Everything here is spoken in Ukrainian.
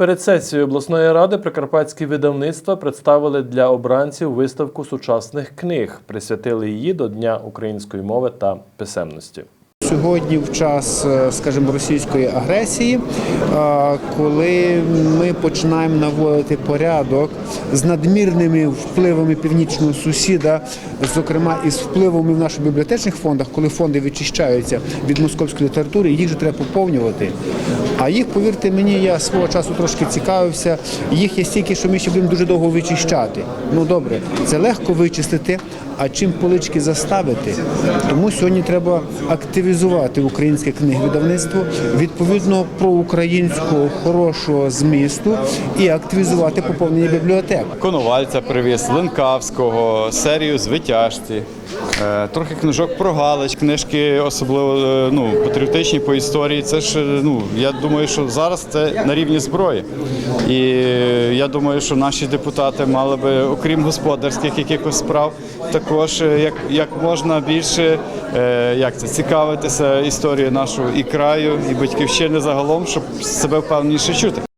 Перед сесією обласної ради прикарпатські видавництва представили для обранців виставку сучасних книг, присвятили її до Дня української мови та писемності. Сьогодні, в час, е, скажімо, російської агресії, е, коли ми починаємо наводити порядок з надмірними впливами північного сусіда, зокрема із впливами в наших бібліотечних фондах, коли фонди відчищаються від московської літератури, їх же треба поповнювати. А їх, повірте мені, я свого часу трошки цікавився. Їх є стільки, що ми ще будемо дуже довго вичищати. Ну добре, це легко вичистити, а чим полички заставити? Тому сьогодні треба активізувати українське книговидавництво відповідно проукраїнського хорошого змісту і активізувати поповнення бібліотек. Коновальця привіз, Ленкавського, серію звитяжці, е, трохи книжок про Галич, книжки особливо е, ну, патріотичні по історії. Це ж е, ну я думаю, що зараз це на рівні зброї. І я думаю, що наші депутати мали би, окрім господарських якихось справ, також як, як можна більше як це цікавитися історією нашого і краю, і батьківщини загалом, щоб себе впевненіше чути.